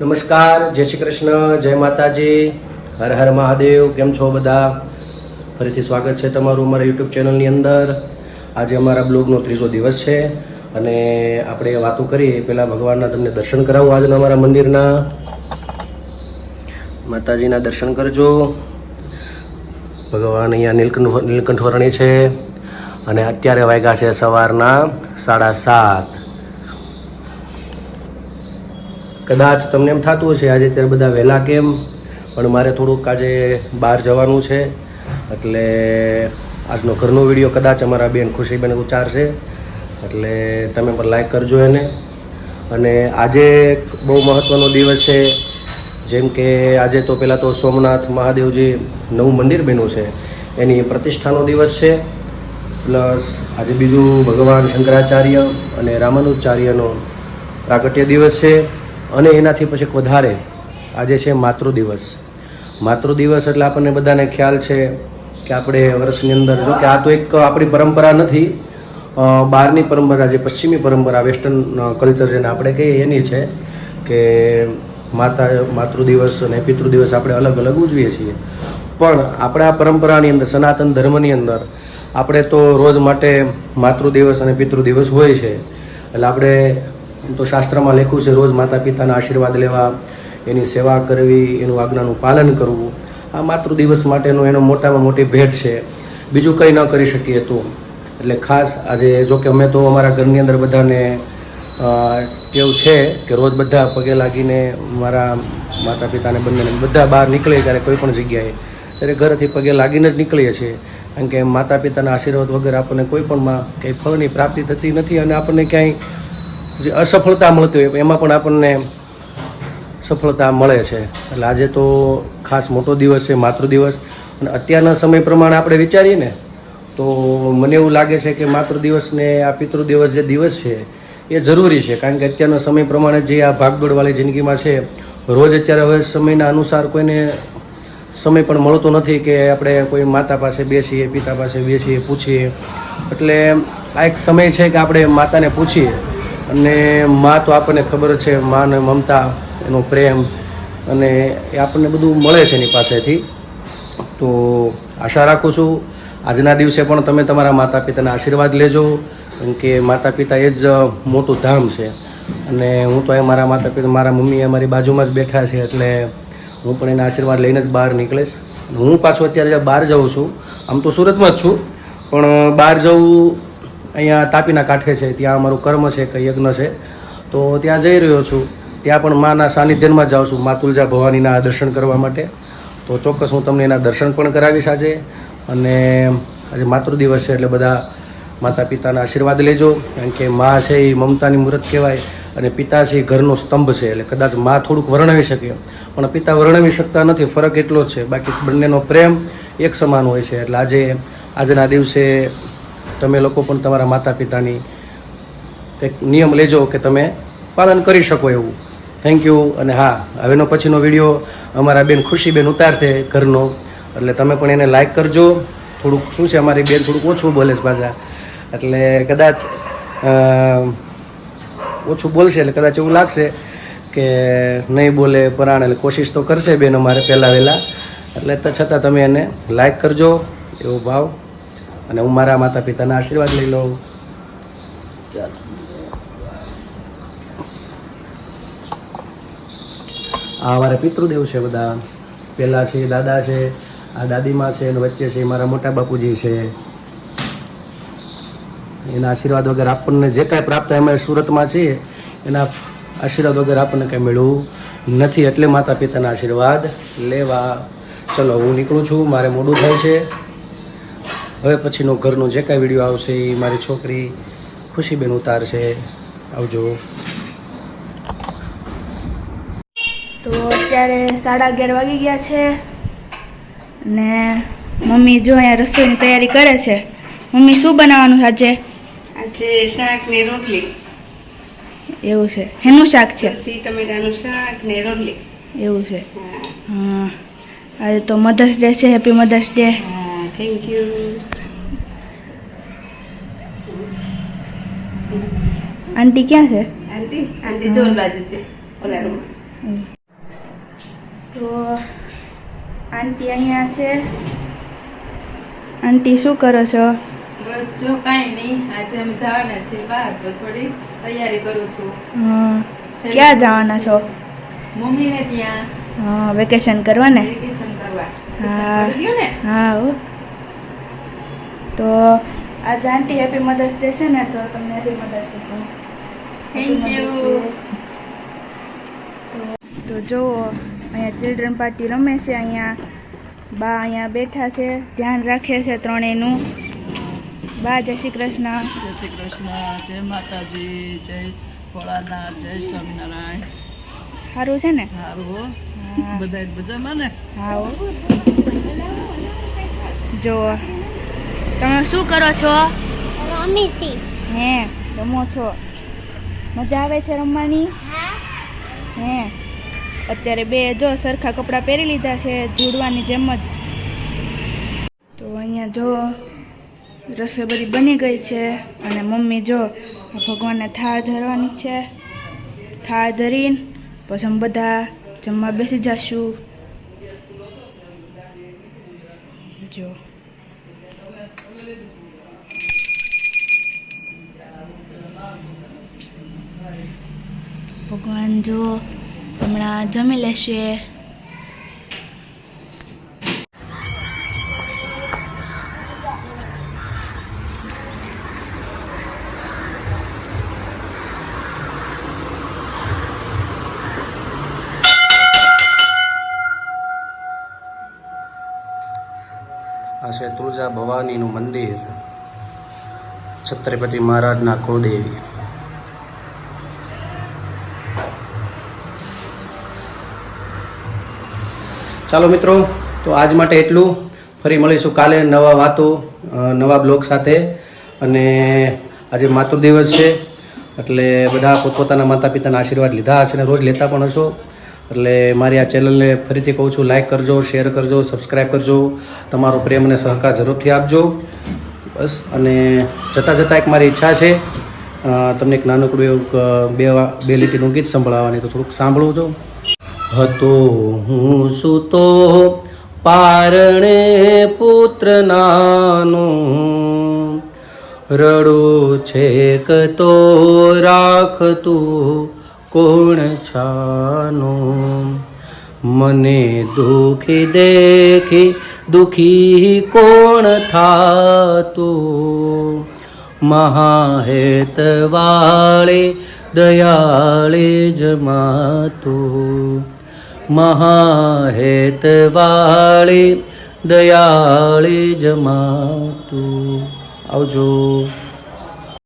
નમસ્કાર, જય શ્રી કૃષ્ણ, જય માતાજી, હર હર મહાદેવ, કેમ છો બધા? ફરીથી સ્વાગત છે તમારું અમારા યુટ્યુબ ચેનલની અંદર. આજે અમારા બ્લોગનો ત્રીજો દિવસ છે અને આપણે વાતો કરીએ. પહેલાં ભગવાનના તમને દર્શન કરાવું આજના અમારા મંદિરના. માતાજીના દર્શન કરજો. ભગવાન અહીંયા નીલકંઠ નીલકંઠ વર્ણી છે અને અત્યારે વાગ્યા છે સવારના સાડા સાત. કદાચ તમને એમ થતું હશે, આજે ત્યારે બધા વહેલા કેમ? પણ મારે થોડુંક આજે બહાર જવાનું છે, એટલે આજનો ઘરનો વીડિયો કદાચ અમારા બેન ખુશીબેન ઉચારશે, એટલે તમે પણ લાઈક કરજો એને. અને આજે બહુ મહત્ત્વનો દિવસ છે, જેમ કે આજે તો પહેલાં તો સોમનાથ મહાદેવજી નવું મંદિર બન્યું છે, એની પ્રતિષ્ઠાનો દિવસ છે, પ્લસ આજે બીજું ભગવાન શંકરાચાર્ય અને રામાનુજાચાર્યનો પ્રાગટ્ય દિવસ છે અને એનાથી પછી વધારે આજે છે માતૃ દિવસ માતૃ દિવસ એટલે આપણને બધાને ખ્યાલ છે કે આપણે વર્ષની અંદર જો કે આ તો એક આપણી પરંપરા નથી બહારની પરંપરા જે પશ્ચિમી પરંપરા, વેસ્ટર્ન કલ્ચર જેને આપણે કહીએ એની છે કે માતા માતૃ દિવસ અને પિતૃ દિવસ આપણે અલગ અલગ ઉજવીએ છીએ. પણ આપણા પરંપરાની અંદર, સનાતન ધર્મની અંદર આપણે તો રોજ માટે માતૃ દિવસ અને પિતૃ દિવસ હોય છે. એટલે આપણે તો શાસ્ત્રમાં લખ્યું છે, રોજ માતા પિતાના આશીર્વાદ લેવા, એની સેવા કરવી, એનું આજ્ઞાનું પાલન કરવું. આ માતૃ દિવસ માટેનો એનો મોટામાં મોટી ભેટ છે. બીજું કંઈ ન કરી શકીએ તો. એટલે ખાસ આજે જો કે અમે તો અમારા ઘરની અંદર બધાને એવું છે કે રોજ બધા પગે લાગીને મારા માતા પિતાને બંનેને બધા બહાર નીકળે ત્યારે કોઈ પણ જગ્યાએ. ત્યારે ઘરેથી પગે લાગીને જ નીકળીએ છીએ. કારણ કે માતા પિતાના આશીર્વાદ વગર આપણને કોઈ પણમાં કંઈ ફળની પ્રાપ્તિ થતી નથી અને આપણને ક્યાંય જે અસફળતા મળતી હોય એમાં પણ આપણને સફળતા મળે છે. એટલે આજે તો ખાસ મોટો દિવસ છે, માતૃ દિવસ. અને અત્યારના સમય પ્રમાણે આપણે વિચારીએ ને, તો મને એવું લાગે છે કે માતૃ દિવસ આ પિતૃ દિવસ જે દિવસ છે, એ જરૂરી છે. કારણ કે અત્યારના સમય પ્રમાણે જે આ ભાગદોડવાળી જિંદગીમાં છે, રોજ અત્યારે હવે સમયના અનુસાર કોઈને સમય પણ મળતો નથી કે આપણે કોઈ માતા પાસે બેસીએ, પિતા પાસે બેસીએ, પૂછીએ. એટલે આ એક સમય છે કે આપણે માતાને પૂછીએ. અને મા તો આપણને ખબર છે માને મમતા, એનો પ્રેમ અને એ આપણને બધું મળે છે એની પાસેથી. તો આશા રાખું છું, આજના દિવસે પણ તમે તમારા માતા પિતાના આશીર્વાદ લેજો, કેમ કે માતા પિતા એ જ મોટું ધામ છે. અને હું તો એ મારા માતા પિતા મારા મમ્મી અમારી બાજુમાં જ બેઠા છે, એટલે હું પણ એના આશીર્વાદ લઈને જ બહાર નીકળીશ. હું પાછું અત્યારે બહાર જાઉં છું, આમ તો સુરતમાં જ છું, પણ બહાર જવું અહીંયા તાપીના કાંઠે છે, ત્યાં અમારું કર્મ છે કંઈ યજ્ઞ છે. તો ત્યાં જઈ રહ્યો છું. ત્યાં પણ માના સાનિધ્યમાં જાઉં છું, મા તુલજા ભવાનીના દર્શન કરવા માટે. તો ચોક્કસ હું તમને એના દર્શન પણ કરાવીશ આજે. અને આજે માતૃ દિવસ છે એટલે બધા માતા પિતાના આશીર્વાદ લેજો. કારણ કે મા છે એ મમતાની મૂર્ત કહેવાય અને પિતા છે એ ઘરનો સ્તંભ છે, એટલે કદાચ મા થોડુંક વર્ણવી શકે. પણ પિતા વર્ણવી શકતા નથી, ફરક એટલો જ છે. બાકી બંનેનો પ્રેમ એક સમાન હોય છે. એટલે આજે, આજના દિવસે તમે લોકો પણ તમારા માતા પિતાની એક નિયમ લેજો કે તમે પાલન કરી શકો એવું. થેન્ક યુ અને હા, હવેનો પછીનો વીડિયો અમારા બેન ખુશીબેન ઉતારશે ઘરનો. એટલે તમે પણ એને લાઈક કરજો. થોડુંક શું છે અમારી બેન થોડુંક ઓછું બોલે છે પાછા. એટલે કદાચ ઓછું બોલશે એટલે કદાચ એવું લાગશે કે નહીં બોલે પરાણ. એટલે કોશિશ તો કરશે બેન અમારે પહેલાં વહેલા. એટલે છતાં તમે એને લાઈક કરજો. એવો ભાવ. અને હું મારા માતા પિતાના આશીર્વાદ લઈ લઉં. ચાલો. આ અમારા પિતૃદેવ છે બધા. પહેલાં છે, દાદા છે, આ દાદીમાં છે, અને વચ્ચે છે મારા મોટા બાપુજી છે. એના આશીર્વાદ વગર આપણને જે કાંઈ પ્રાપ્ત અમે સુરતમાં છીએ, એના આશીર્વાદ વગર આપણને કંઈ મળ્યું નથી. એટલે માતા પિતાના આશીર્વાદ લેવા. ચલો, હું નીકળું છું. મારે મોડું થાય છે. હવે પછીનો ઘરનો જે કાંઈ વીડિયો આવશે એ મારી છોકરી ખુશીબેન ઉતારશે. આવજો. તો અત્યારે સાડા અગિયાર વાગી ગયા છે ને મમ્મી જો અહીંયા રસોઈની તૈયારી કરે છે. મમ્મી શું બનાવવાનું છે આજે? આજે શાક ને રોટલી. એવું છે. એનું શાક છે? ટમેટાનું શાક ને રોટલી. એવું છે. હા. હા. આજે તો મધર્સ ડે છે. હેપી મધર્સ ડે હા. થેન્ક યુ આંટી ક્યાં છે આંટી આંટી જોન બાજુ છે ઓલા રૂમ તો આંટી અહીંયા છે। આંટી શું કરો છો? બસ જો કાંઈ નહીં આજે અમે જવાના છે બહાર તો થોડી તૈયારી કરું છું. ક્યાં જવાના છો. મમ્મીને ત્યાં. હા વેકેશન કરવા ને? વેકેશન કરવા. હા હો. તો આજ આંટી હેપી મધર્સ ડે છે ને તો તમને હેપી મધર્સ ડે કહું. Thank you. તો જુઓ અહીંયા ચિલ્ડ્રન પાર્ટી રમે છે અહીંયા બા અહીંયા બેઠા છે ધ્યાન રાખે છે ત્રણેયનું. બા જય શ્રી કૃષ્ણ. જય શ્રી કૃષ્ણ જય માતાજી જય ભોળાનાથ જય સ્વામિનારાયણ. સારું છે ને? સારું હો. બધા બધામાં ને? હા હો. તમે શું કરો છો? રમી હે રમો છો. મજા આવે છે રમવાની? હે. અત્યારે બે જો સરખા કપડાં પહેરી લીધા છે જોડવાની જેમ જ. તો અહીંયા જો રસોઈ બધી બની ગઈ છે અને મમ્મી જો ભગવાનને થાળ ધરવાની છે. થાળ ધરીને પછી અમે બધા જમવા બેસી જશું. જો. ભગવાન જો હમણાં જમી લેશે. આ છે તુળજા ભવાનીનું મંદિર. છત્રપતિ મહારાજના કુળદેવી. ચાલો મિત્રો, તો આજ માટે એટલું. ફરી મળીશું કાલે નવા વાતો નવા બ્લોગ સાથે. અને આજે માતૃ દિવસ છે, એટલે બધા પોતપોતાના માતા પિતાના આશીર્વાદ લીધા હશે અને રોજ લેતા પણ હશો. એટલે મારી આ ચેનલને ફરીથી કહું છું લાઇક કરજો શેર કરજો સબસ્ક્રાઈબ કરજો. તમારો પ્રેમ અને સહકાર જરૂરથી આપજો. બસ, અને જતાં જતાં એક મારી ઈચ્છા છે તમને એક નાનકડું એવું બે બે લીટીનું ગીત સંભળાવવાની. તો થોડુંક સાંભળવું છો હતો, હું સુતો પારણે પુત્ર નાનો રડો છે કતો રાખતું કોણ છાનો મને દુખી દેખી દુખી કોણ થાતું? મહાહેત વાળે દયાળે જમાતું. મહાહેત દયાળી દયાળે જમાતું. આવજો.